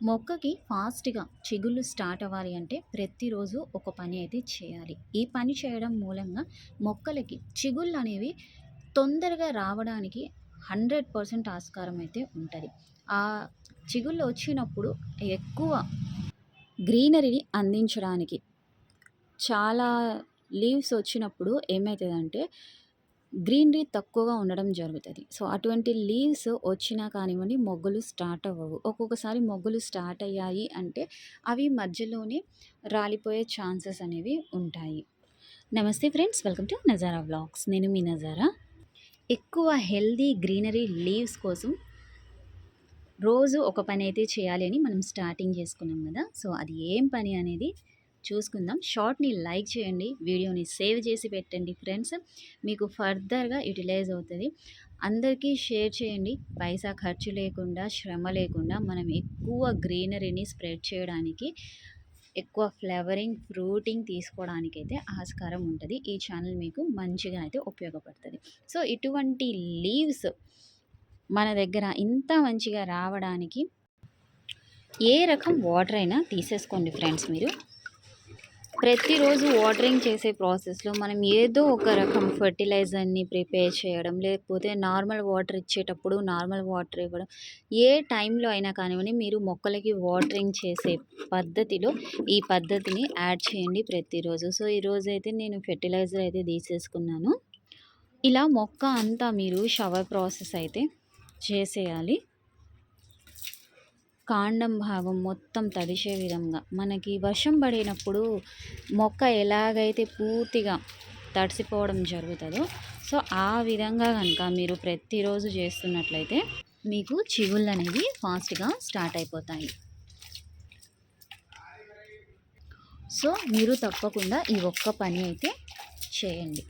మొక్కకి ఫాస్ట్‌గా చిగుళ్ళు స్టార్ట్ అవ్వాలి అంటే ప్రతిరోజు ఒక పని అయితే చేయాలి. ఈ పని చేయడం మూలంగా మొక్కలకి చిగుళ్ళు అనేవి తొందరగా రావడానికి 100% ఆస్కారం అయితే ఉంటుంది ఆ చిగుళ్ళు వచ్చినప్పుడు ఎక్కువ గ్రీనరీని అందించడానికి చాలా లీవ్స్ వచ్చినప్పుడు ఏమవుతుందంటే గ్రీనరీ తక్కువగా ఉండడం జరుగుతుంది సో, అటువంటి లీవ్స్ వచ్చినా కానివ్వండి మొగ్గలు స్టార్ట్ అవ్వవు. ఒక్కొక్కసారి మొగ్గలు స్టార్ట్ అయ్యాయి అంటే అవి మధ్యలోనే రాలిపోయే ఛాన్సెస్ అనేవి ఉంటాయి. నమస్తే friends welcome to Nazara vlogs. నేను మీ నజారా. ఎక్కువ హెల్దీ గ్రీనరీ లీవ్స్ కోసం రోజు ఒక పని అయితే చేయాలి అని మనం స్టార్టింగ్ చేసుకున్నాం కదా! సో, అది ఏం పని అనేది చూసుకుందాం. షార్ట్‌ని లైక్ చేయండి. వీడియోని సేవ్ చేసి పెట్టండి ఫ్రెండ్స్. మీకు ఫర్దర్‌గా యుటిలైజ్ అవుతుంది అందరికీ షేర్ చేయండి. పైసా ఖర్చు లేకుండా, శ్రమ లేకుండా మనం ఎక్కువ గ్రీనరీని స్ప్రెడ్ చేయడానికి, ఎక్కువ ఫ్లేవరింగ్ ఫ్రూటింగ్ తీసుకోవడానికైతే ఆస్కారం ఉంటుంది ఈ ఛానల్ మీకు మంచిగా అయితే ఉపయోగపడుతుంది సో, ఇటువంటి లీవ్స్ మన దగ్గర ఇంత మంచిగా రావడానికి ఏ రకం వాటర్ అయినా తీసేసుకోండి ఫ్రెండ్స్ మీరు. ప్రతిరోజు వాటరింగ్ చేసే ప్రాసెస్‌లో మనం ఏదో ఒక రకం ఫెర్టిలైజర్‌ని ప్రిపేర్ చేయడం, లేకపోతే నార్మల్ వాటర్ ఇచ్చేటప్పుడు నార్మల్ వాటర్ ఇవ్వడం. ఏ టైంలో అయినా కానివ్వండి మీరు మొక్కలకి వాటరింగ్ చేసే పద్ధతిలో ఈ పద్ధతిని యాడ్ చేయండి ప్రతిరోజు. సో, ఈరోజు అయితే నేను ఫెర్టిలైజర్ అయితే తీసేసుకున్నాను. ఇలా మొక్క అంతా మీరు షవర్ ప్రాసెస్ అయితే చేసేయాలి. కాండం భాగం మొత్తం తడిసే విధంగా మనకి వర్షం పడినప్పుడు మొక్క ఎలాగైతే పూర్తిగా తడిసిపోవడం జరుగుతుందో సో, ఆ విధంగా కనుక మీరు ప్రతిరోజు చేస్తున్నట్లయితే మీకు చిగుళ్ళనేవి ఫాస్ట్‌గా స్టార్ట్ అయిపోతాయి. సో, మీరు తప్పకుండా ఈ ఒక్క పని అయితే చేయండి.